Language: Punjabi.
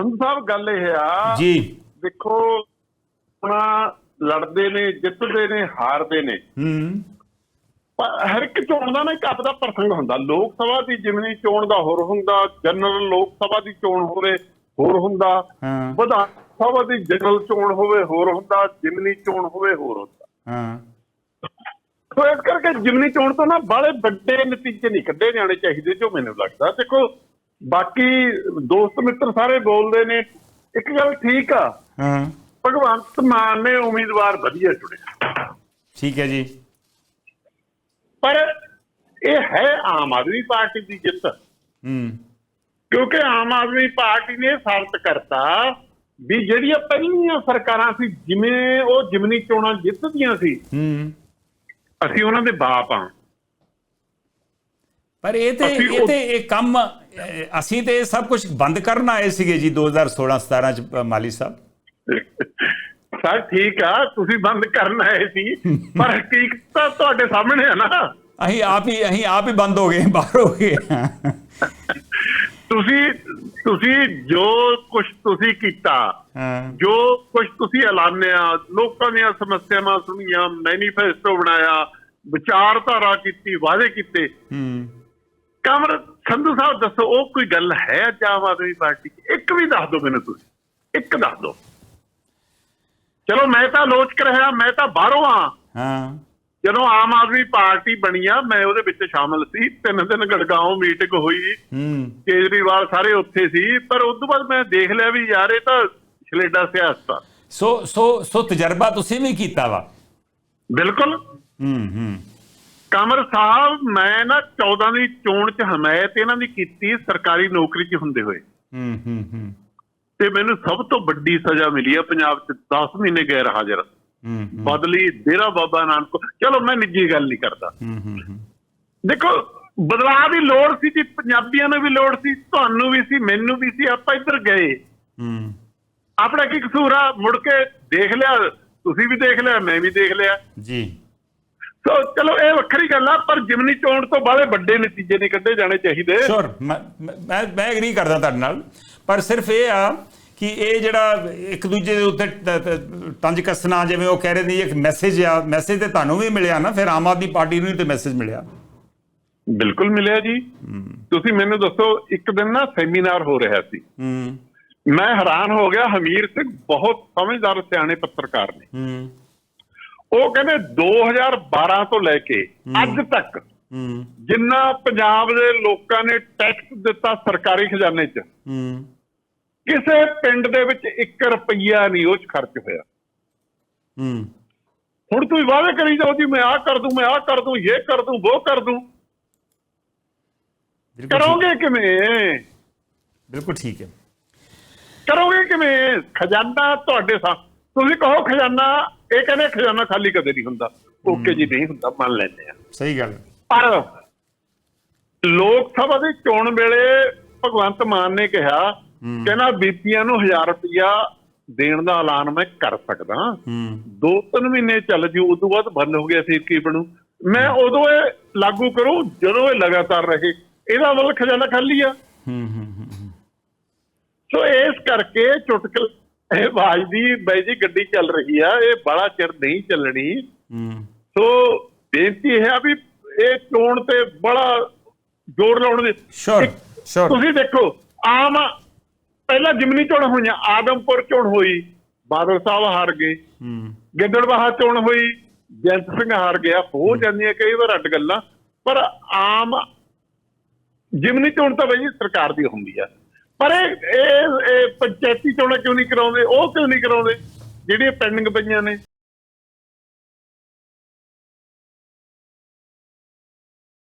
ਸੰਧੂ ਸਾਹਿਬ ਗੱਲ ਇਹ ਆ ਜੀ। ਦੇਖੋ ਆਪਣਾ ਲੜਦੇ ਨੇ ਜਿੱਤਦੇ ਨੇ ਹਾਰਦੇ ਨੇ। ਹੂੰ। ਹਰ ਇੱਕ ਚੋਣ ਦਾ ਨਾ ਇੱਕ ਆਪਦਾ ਪ੍ਰਸੰਗ ਹੁੰਦਾ। ਲੋਕ ਸਭਾ ਦੀ ਜਿਮਨੀ ਚੋਣ ਦਾ ਹੋਰ ਹੁੰਦਾ ਜਨਰਲ ਲੋਕ ਸਭਾ ਦੀ ਚੋਣ ਹੋਵੇ ਹੋਰ ਹੁੰਦਾ। ਹਾਂ। ਵਿਧਾਨ ਸਭਾ ਦੀ ਜਨਰਲ ਚੋਣ ਹੋਵੇ ਹੋਰ ਹੁੰਦਾ। ਜਿਮਨੀ ਚੋਣ ਹੋਵੇ ਹੋਰ ਹੁੰਦਾ। ਹਾਂ। ਸੋ ਇਸ ਕਰਕੇ ਜਿਮਨੀ ਚੋਣ ਤੋਂ ਨਾ ਬਾਹਲੇ ਵੱਡੇ ਨਤੀਜੇ ਨਹੀਂ ਕੱਢੇ ਜਾਣੇ ਚਾਹੀਦੇ ਜੋ ਮੈਨੂੰ ਲੱਗਦਾ। ਦੇਖੋ ਬਾਕੀ ਦੋਸਤ ਮਿੱਤਰ ਸਾਰੇ ਬੋਲਦੇ ਨੇ। ਇੱਕ ਗੱਲ ਠੀਕ ਆ। ਹਾਂ। ਭਗਵੰਤ ਮਾਨ ਨੇ ਉਮੀਦਵਾਰ ਵਧੀਆ ਚੁਣਿਆ। ਠੀਕ ਹੈ ਜੀ। ਪਰ ਇਹ ਹੈ ਆਮ ਆਦਮੀ ਪਾਰਟੀ ਦੀ ਜਿੱਤ। ਹੂੰ। ਕਿਉਂਕਿ ਆਮ ਆਦਮੀ ਪਾਰਟੀ ਨੇ ਸਾਬਤ ਕਰਤਾ ਵੀ ਜਿਹੜੀਆਂ ਪਹਿਲੀਆਂ ਸਰਕਾਰਾਂ ਸੀ ਜਿਵੇਂ ਉਹ ਜਿਮਨੀ ਚੋਣਾਂ ਜਿੱਤਦੀਆਂ ਸੀ ਹੂੰ। ਅਸੀਂ ਉਹਨਾਂ ਦੇ ਬਾਪ ਆ ਪਰ ਇਹ ਤੇ ਇਹ ਤੇ ਇਹ ਕੰਮ ਅਸੀਂ ਤੇ ਸਭ ਕੁਝ ਬੰਦ ਕਰਨ ਆਏ ਸੀਗੇ ਜੀ 2016 17 ਚ ਮਾਲੀ ਸਾਹਿਬ। ਸਰ ਠੀਕ ਆ ਤੁਸੀਂ ਬੰਦ ਕਰਨ ਆਏ ਸੀ ਪਰ ਹਕੀਕਤ ਤਾਂ ਤੁਹਾਡੇ ਸਾਹਮਣੇ ਆ ਨਾ। ਅਸੀਂ ਆਪ ਹੀ ਅਸੀਂ ਆਪ ਹੀ ਬੰਦ ਹੋ ਗਏ ਬਾਹਰ ਹੋ ਗਏ। ਤੁਸੀਂ ਤੁਸੀਂ ਜੋ ਕੁਝ ਤੁਸੀਂ ਕੀਤਾ ਜੋ ਕੁਝ ਤੁਸੀਂ ਐਲਾਨਿਆ ਲੋਕਾਂ ਦੀਆਂ ਸਮੱਸਿਆਵਾਂ ਸੁਣੀਆਂ ਮੈਨੀਫੈਸਟੋ ਬਣਾਇਆ ਵਿਚਾਰਧਾਰਾ ਕੀਤੀ ਵਾਅਦੇ ਕੀਤੇ। ਹੂੰ। ਕਮਰ ਸੰਧੂ ਸਾਹਿਬ ਦੱਸੋ ਉਹ ਕੋਈ ਗੱਲ ਹੈ ਅੱਜ ਆਮ ਆਦਮੀ ਪਾਰਟੀ? ਇੱਕ ਵੀ ਦੱਸ ਦਿਓ ਮੈਨੂੰ ਤੁਸੀਂ। ਇੱਕ ਦੱਸ ਦਿਓ। ਚਲੋ ਮੈਂ ਤਾਂ ਆਲੋਚਕ ਰਿਹਾ ਮੈਂ ਤਾਂ ਬਾਹਰੋਂ ਆ ਹਾਂ। ਜਦੋਂ ਆਮ ਆਦਮੀ ਪਾਰਟੀ ਬਣੀ ਆ ਮੈਂ ਉਹਦੇ ਵਿੱਚ ਸ਼ਾਮਲ ਸੀ। ਤਿੰਨ ਦਿਨ ਗੜਗਾਉਂ ਮੀਟਿੰਗ ਹੋਈ। ਹੂੰ। ਕੇਜਰੀਵਾਲ ਸਾਰੇ ਉੱਥੇ ਸੀ। ਪਰ ਉਸ ਤੋਂ ਬਾਅਦ ਮੈਂ ਦੇਖ ਲਿਆ ਵੀ ਯਾਰ ਇਹ ਤਾਂ ਛਲੇਡਾ ਸਿਆਸਤ ਆ। ਸੋ ਸੋ ਸੋ ਤਜਰਬਾ ਤੁਸੀਂ ਵੀ ਕੀਤਾ ਵਾ? ਬਿਲਕੁਲ। ਹੂੰ ਹੂੰ। ਕਮਰ ਸਾਹਿਬ ਮੈਂ ਨਾ 14 ਦੀ ਚੋਣ 'ਚ ਹਮਾਇਤ ਇਹਨਾਂ ਦੀ ਕੀਤੀ ਸਰਕਾਰੀ ਨੌਕਰੀ 'ਚ ਹੁੰਦੇ ਹੋਏ। ਹੂੰ ਹੂੰ ਹੂੰ। ਤੇ ਮੈਨੂੰ ਸਭ ਤੋਂ ਵੱਡੀ ਸਜ਼ਾ ਮਿਲੀ ਆ ਪੰਜਾਬ 'ਚ 10 ਮਹੀਨੇ ਗੈਰ ਹਾਜ਼ਰ। ਹੂੰ ਬਦਲੀ ਡੇਰਾ ਬਾਬਾ ਨਾਨਕ ਚਲੋ ਮੈਂ ਨਿੱਜੀ ਗੱਲ ਨਹੀਂ ਕਰਦਾ। ਹੂੰ ਹੂੰ ਹੂੰ। ਦੇਖੋ ਬਦਲਾਅ ਦੀ ਲੋੜ ਸੀ ਜੀ ਪੰਜਾਬੀਆਂ ਨੂੰ ਵੀ ਲੋੜ ਸੀ ਤੁਹਾਨੂੰ ਵੀ ਸੀ ਮੈਨੂੰ ਵੀ ਸੀ ਆਪਾਂ ਇੱਧਰ ਗਏ। ਹੂੰ। ਆਪਣਾ ਕੀ ਕਸੂਰ ਆ? ਮੁੜ ਕੇ ਦੇਖ ਲਿਆ ਤੁਸੀਂ ਵੀ ਦੇਖ ਲਿਆ ਮੈਂ ਵੀ ਦੇਖ ਲਿਆ। ਜੀ। ਸੋ ਚਲੋ ਇਹ ਵੱਖਰੀ ਗੱਲ ਆ ਪਰ ਜਿਮਨੀ ਚੋਣ ਤੋਂ ਬਾਅਦ ਵੱਡੇ ਨਤੀਜੇ ਨਹੀਂ ਕੱਢੇ ਜਾਣੇ ਚਾਹੀਦੇ। ਸ਼ੋਰ ਮੈਂ ਮੈਂ ਐਗਰੀ ਕਰਦਾ ਤੁਹਾਡੇ ਨਾਲ। ਪਰ ਸਿਰਫ ਇਹ ਆ ਕਿ ਇਹ ਜਿਹੜਾ ਇੱਕ ਦੂਜੇ ਦੇ ਉੱਤੇ ਤੰਜ ਕੱਸਣਾ ਜਿਵੇਂ ਉਹ ਕਹਿ ਰਹੇ ਨੇ ਇੱਕ ਮੈਸੇਜ ਆ ਮੈਸੇਜ ਤੇ ਤੁਹਾਨੂੰ ਵੀ ਮਿਲਿਆ ਨਾ ਫਿਰ ਆਮ ਆਦਮੀ ਪਾਰਟੀ ਨੂੰ ਵੀ ਤੇ ਮੈਸੇਜ ਮਿਲਿਆ। ਬਿਲਕੁਲ ਮਿਲਿਆ ਜੀ। ਤੁਸੀਂ ਮੈਨੂੰ ਦੱਸੋ ਇੱਕ ਦਿਨ ਨਾ ਸੈਮੀਨਾਰ ਹੋ ਰਿਹਾ ਸੀ। ਮੈਂ ਹੈਰਾਨ ਹੋ ਗਿਆ ਹਮੀਰ ਸਿੰਘ ਬਹੁਤ ਸਮਝਦਾਰ ਸਿਆਣੇ ਪੱਤਰਕਾਰ ਨੇ। ਉਹ ਕਹਿੰਦੇ 2012 ਤੋਂ ਲੈ ਕੇ ਅੱਜ ਤੱਕ ਜਿੰਨਾ ਪੰਜਾਬ ਦੇ ਲੋਕਾਂ ਨੇ ਟੈਕਸ ਦਿੱਤਾ ਸਰਕਾਰੀ ਖਜ਼ਾਨੇ 'ਚ ਕਿਸੇ ਪਿੰਡ ਦੇ ਵਿੱਚ 1 ਰੁਪਈਆ ਨਹੀਂ ਉਹ 'ਚ ਖਰਚ ਹੋਇਆ। ਹੁਣ ਤੁਸੀਂ ਵਾਅਦੇ ਕਰੀ ਜਾਓ ਜੀ ਮੈਂ ਆਹ ਕਰ ਦੂੰ ਮੈਂ ਆਹ ਕਰ ਦੂੰ ਇਹ ਕਰ ਦੂੰ ਉਹ ਕਰ ਦੂੰ। ਕਰੋਗੇ ਕਿਵੇਂ? ਬਿਲਕੁਲ ਠੀਕ ਹੈ। ਕਰੋਗੇ ਕਿਵੇਂ? ਖਜ਼ਾਨਾ ਤੁਹਾਡੇ ਸਾਹ ਤੁਸੀਂ ਕਹੋ ਖਜ਼ਾਨਾ ਇਹ ਕਹਿੰਦੇ ਖਜ਼ਾਨਾ ਖਾਲੀ ਕਦੇ ਨਹੀਂ ਹੁੰਦਾ। ਓਕੇ ਜੀ ਨਹੀਂ ਹੁੰਦਾ ਮੰਨ ਲੈਂਦੇ ਆ ਸਹੀ ਗੱਲ ਪਰ ਲੋਕ ਸਭਾ ਦੀ ਚੋਣ ਵੇਲੇ ਭਗਵੰਤ ਮਾਨ ਨੇ ਕਿਹਾ ਕਹਿੰਦਾ ਬੀਪੀਆਂ ਨੂੰ 1000 ਰੁਪਇਆ ਦੇਣ ਦਾ ਐਲਾਨ ਮੈਂ ਕਰ ਸਕਦਾ। ਦੋ ਤਿੰਨ ਮਹੀਨੇ ਚੱਲ ਜੂ ਉਸ ਤੋਂ ਬਾਅਦ ਬੰਦ ਹੋ ਗਿਆ ਫਿਰ ਕੀ ਬਣੂ। ਮੈਂ ਉਦੋਂ ਇਹ ਲਾਗੂ ਕਰੂੰ ਜਦੋਂ ਇਹ ਲਗਾਤਾਰ ਰਹੇ। ਇਹਦਾ ਮਤਲਬ ਖਜ਼ਾਨਾ ਖਾਲੀ ਆ। ਹੂੰ ਹੂੰ, ਹੂੰ। ਸੋ ਇਸ ਕਰਕੇ ਚੁਟਕਲ ਇਹ ਆਵਾਜ਼ ਦੀ ਬਾਈ ਜੀ ਗੱਡੀ ਚੱਲ ਰਹੀ ਆ ਇਹ ਬੜਾ ਚਿਰ ਨਹੀਂ ਚੱਲਣੀ। ਹੂੰ। ਸੋ ਬੇਨਤੀ ਆ ਵੀ ਇਹ ਚੋਣ ਤੇ ਬੜਾ ਜ਼ੋਰ ਲਾਉਣ ਦੀ। ਇੱਕ sure. ਤੁਸੀਂ ਦੇਖੋ ਆਮ ਪਹਿਲਾਂ ਜਿਮਨੀ ਚੋਣ ਹੋਈਆਂ ਆਦਮਪੁਰ ਚੋਣ ਹੋਈ ਬਾਦਲ ਸਾਹਿਬ ਹਾਰ ਗਏ। ਹੂੰ। ਗਿੱਦੜਬਾਹਾ ਚੋਣ ਹੋਈ ਜੈਂਤ ਸਿੰਘ ਹਾਰ ਗਿਆ ਹੋ ਜਾਂਦੀਆਂ ਕਈ ਵਾਰ ਅੱਡ ਗੱਲਾਂ ਪਰ ਆਮ ਜਿਮਨੀ ਚੋਣ ਤਾਂ ਬਈ ਸਰਕਾਰ ਦੀ ਹੁੰਦੀ ਆ। ਪਰ ਇਹ ਇਹ ਪੰਚਾਇਤੀ ਚੋਣਾਂ ਕਿਉਂ ਨਹੀਂ ਕਰਾਉਂਦੇ? ਉਹ ਕਿਉਂ ਨਹੀਂ ਕਰਾਉਂਦੇ? ਜਿਹੜੀਆਂ ਪੈਂਡਿੰਗ ਪਈਆਂ ਨੇ।